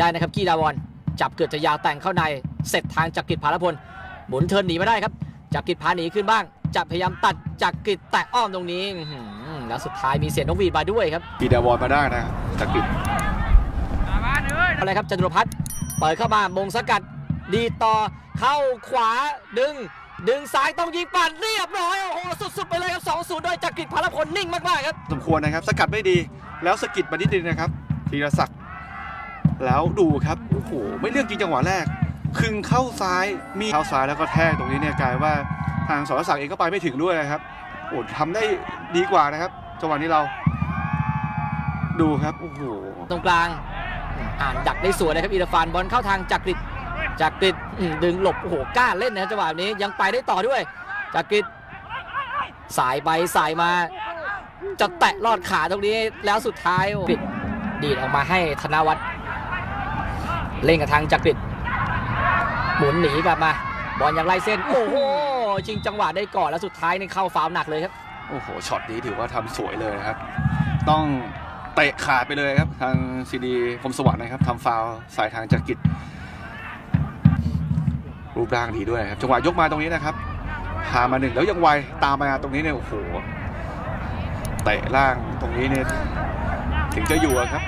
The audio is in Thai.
ได้นะครับกีดาวอนจับเกิดจะยาวแต่งเข้าในเสร็จทางจักริดพาลพลหมุนเทิร์นหนีไม่ได้ครับจักริดพาหนีขึ้นบ้างจะพยายามตัดจักริดแตะอ้อมตรงนี้อื้อหือแล้วสุดท้ายมีเสียงนกหวีดมาด้วยครับกีดาวอนมาได้นะจากกิจอะไรครับจตุรพัฒน์เปิดเข้ามามงสกัดดีต่อเข้าขวาดึง ดึงซ้ายต้องยิงปัดเรียบร้อยโอ้โหสุดๆไปเลยครับ2-0โดยจักริดพาลพลนิ่งมากๆครับสมควรนะครับ สกัดไม่ดีแล้วสกิดมานิดนึงนะครับธีรศักดิ์ แล้วดูครับโอ้โหไม่เลือกจริงจังหวะแรก คึงเข้าซ้ายมีเข้าซ้ายแล้วก็แทกตรงนี้เนี่ยกลายว่าทางสรศักดิ์เองก็ไปไม่ถึงด้วยนะครับโอ้ทำได้ดีกว่านะครับจังหวะนี้เรา ดูครับโอ้โหตรงกลาง อ่านดักได้สวยนะครับอิราฟานบอลเข้าทางจักริดจักริดดึงหลบโอ้โหกล้าเล่นนะจังหวะนี้ยังไปได้ต่อด้วยจักริดสายไปสายมา จะแตะลอดขาตรงนี้แล้วสุดท้ายปิดดีดออกมาให้ธนวัฒน์ เล่นกับทางจักริดหมุนหนีกลับมา บอลยังไล่เส้น โอ้โหชิงจังหวะได้ก่อนแล้วสุดท้ายนี่เข้าฟาวล์หนักเลยครับ โอ้โหช็อตนี้ถือว่าทำสวยเลยครับ ต้องเตะขาดไปเลยครับ ทางซีดีคมสวัสดิ์นะครับทำฟาวล์ใส่ทางจักริดรูปร่างดีด้วยครับจังหวะยกมาตรงนี้นะครับพามาหนึ่งแล้วยังไวตามมาตรงนี้เนี่ยโอ้โหเตะล่างตรงนี้เนี่ยถึงจะอยู่ครับ